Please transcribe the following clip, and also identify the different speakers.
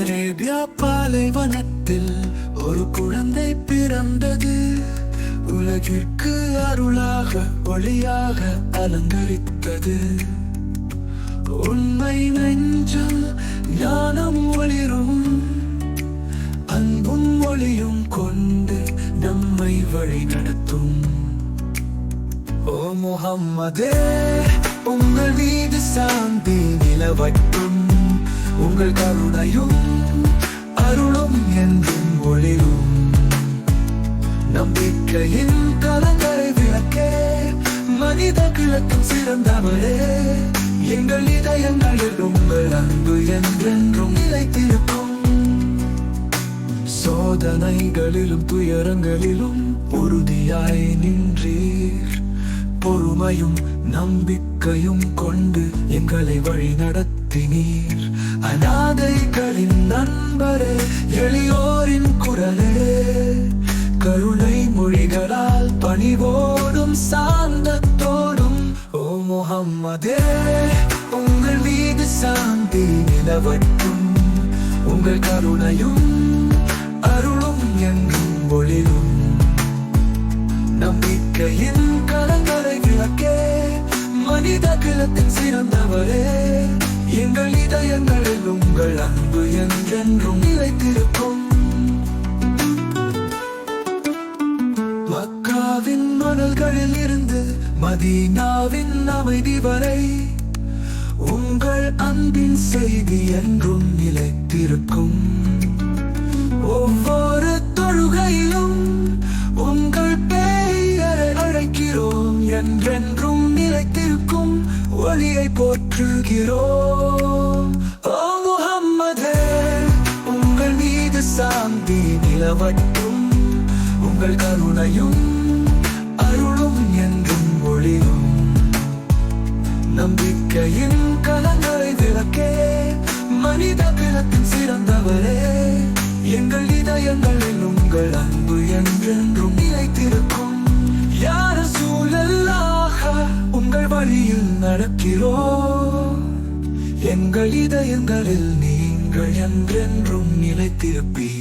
Speaker 1: Arabia பாலைவனத்தில் ஒரு குழந்தை பிறந்தது. உலகிற்கு அருளாக ஒளியாக அலங்கரித்தது. உண்மை நெஞ்சம் ஞானம் ஒளிரும். அன்பும் ஒளியும் கொண்டு நம்மை வழி நடத்தும். ஓ முகம்மதே உங்கள் மீது சாந்தி நிலவட்டும். உங்கள் கருணையும் நம்பிக்கையின் கலங்களை விளக்கே மனித கிழக்கும் சிறந்தவரே எங்கள் இதயங்களில் உங்கள் அன்பு என்றென்றும் நிலைத்திருக்கும். சோதனைகளிலும் துயரங்களிலும் உறுதியாய் நின்றீர். பொறுமையும் நம்பிக்கையும் கொண்டு எங்களை வழி நடத்தினீர். அநாதைகளின் நண்பரே எளியோரின் குரலே. கருணை மொழிகளால் பணிவோடும் சாந்தத்தோடும் ஓ முகம்மதே உங்கள் மீது சாந்தி நிலவட்டும். உங்கள் கருணையும் அருளும் என்றும் ஒளிரும் நம்பிக்கையின் கலங்களை விளக்கே மனித கிழத்தின் சிறந்தவரே. எங்கள் இதயங்களில் உங்கள் அன்பு என்றென்றும் நிலைத்திருக்கும். கடல்களில் இருந்து மதீனாவின் அமைதி வரை உங்கள் அன்பின் செய்தி என்றும் நிலைத்திருக்கும். ஒவ்வொரு தொழுகையிலும் உங்கள் பெயரை அழைக்கிறோம் என்றென்றும் நிலைத்திருக்கும் ஒளியை போற்றுகிறோம். ஓ முகம்மதே உங்கள் மீது சாந்தி நிலவட்டும். உங்கள் கருணையும் நம்பிக்கையின் கலங்களை விளக்கே மனித பிறத்தின் சிறந்தவரே. எங்கள் இதயங்களில் உங்கள் அன்பு என்றென்றும் நிலைத்திருக்கும். யார சூழலாக உங்கள் வழியில் நடக்கிறோ? எங்கள் இதயங்களில் நீங்கள் என்றென்றும் நிலைத்திருப்பீர்.